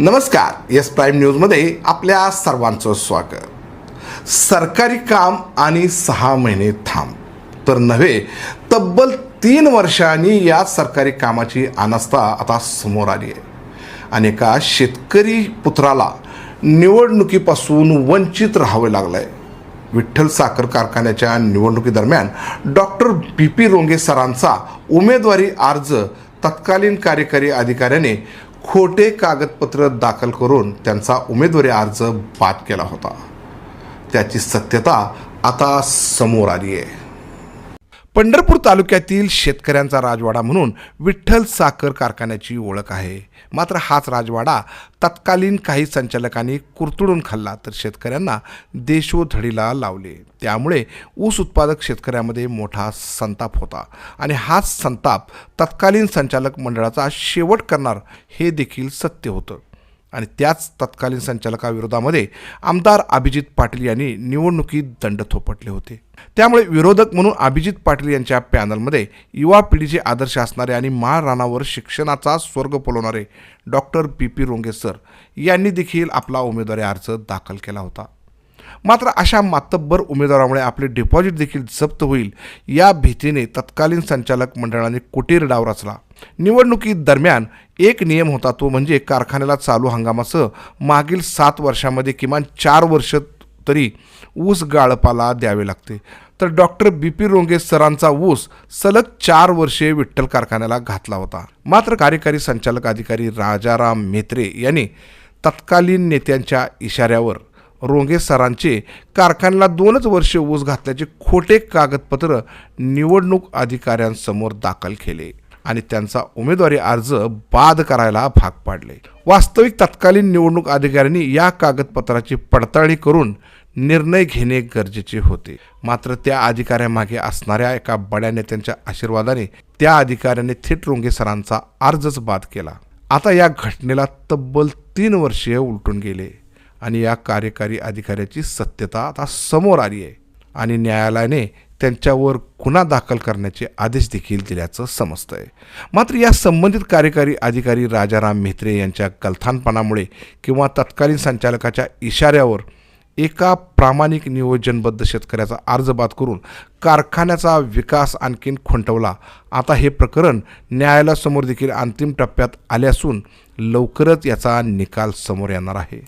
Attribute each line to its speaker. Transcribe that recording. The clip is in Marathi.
Speaker 1: नमस्कार एस प्राईम न्यूजमध्ये आपल्या सर्वांचं स्वागत. सरकारी काम आणि सहा महिने थांब. तर नव्हे तब्बल तीन वर्षांनी या सरकारी कामाची अनास्था आता समोर आली आहे. आणि एका शेतकरी पुत्राला निवडणुकीपासून वंचित राहावे लागलं आहे विठ्ठल साखर कारखान्याच्या निवडणुकीदरम्यान डॉक्टर बी पी रोंगे सरांचा उमेदवारी अर्ज तत्कालीन कार्यकारी अधिकाऱ्याने खोटे कागदपत्र दाखल करून त्यांचा उमेदवारी अर्ज बाद केला होता. त्याची सत्यता आता समोर आली आहे पंढरपूर तालुक्यातील शेतकऱ्यांचा राजवाडा म्हणून विठ्ठल साखर कारखान्याची ओळख आहे. मात्र हाच राजवाडा तत्कालीन काही संचालकांनी कुरतडून खाल्ला तर शेतकऱ्यांना देशोधडीला लावले. त्यामुळे ऊस उत्पादक शेतकऱ्यामध्ये मोठा संताप होता आणि हाच संताप तत्कालीन संचालक मंडळाचा शेवट करणार हे देखील सत्य होतं. आणि त्याच तत्कालीन संचालकाविरोधामध्ये आमदार अभिजित पाटील यांनी निवडणुकीत दंड थोपटले होते. त्यामुळे विरोधक म्हणून अभिजित पाटील यांच्या पॅनलमध्ये युवा पिढीचे आदर्श असणारे आणि महाराणावर शिक्षणाचा स्वर्ग पोलवणारे doctor P P Ronge sir यांनी देखील आपला उमेदवारी अर्ज दाखल केला होता. मात्र अशा मातब्बर उमेदवारामुळे आपले डिपॉझिट देखील जप्त होईल या भीतीने तत्कालीन संचालक मंडळाने कुटीर डाव रचला. निवडणुकी दरम्यान एक नियम होता तो म्हणजे कारखान्याला चालू हंगामासह मागील सात वर्षामध्ये किमान चार वर्ष तरी ऊस गाळपाला द्यावे लागते. तर डॉक्टर बी पी रोंगे सरांचा ऊस सलग चार वर्षे विठ्ठल कारखान्याला घातला होता. मात्र कार्यकारी संचालक अधिकारी राजाराम मेत्रे यांनी तत्कालीन नेत्यांच्या इशाऱ्यावर रोंगे सरांचे कारखान्याला दोनच वर्षे ऊस घातल्याचे खोटे कागदपत्र निवडणूक अधिकाऱ्यांसमोर दाखल केले. आणि त्यांचा उमेदवारी अर्ज बाद करायला भाग पाडले. वास्तविक तत्कालीन निवडणूक अधिकाऱ्यांनी या कागदपत्राची पडताळणी करून निर्णय घेणे गरजेचे होते. मात्र त्या अधिकाऱ्यामागे असणाऱ्या एका बड्या नेत्यांच्या आशीर्वादाने त्या अधिकाऱ्याने थेट रोंगे सरांचा अर्जच बाद केला. आता या घटनेला तब्बल तीन वर्षे उलटून गेले आणि या कार्यकारी अधिकाऱ्याची सत्यता आता समोर आली आहे आणि न्यायालयाने त्यांच्यावर गुन्हा दाखल करण्याचे आदेश देखील दिल्याचं समजतं आहे मात्र या संबंधित कार्यकारी अधिकारी राजाराम म्हेत्रे यांच्या गलथानपणामुळे किंवा तत्कालीन संचालकाच्या इशाऱ्यावर एका प्रामाणिक नियोजनबद्ध शेतकऱ्याचा अर्ज बाद करून कारखान्याचा विकास आणखीन खुंटवला. आता हे प्रकरण न्यायालयासमोर देखील अंतिम टप्प्यात आले असून लवकरच याचा निकाल समोर येणार आहे.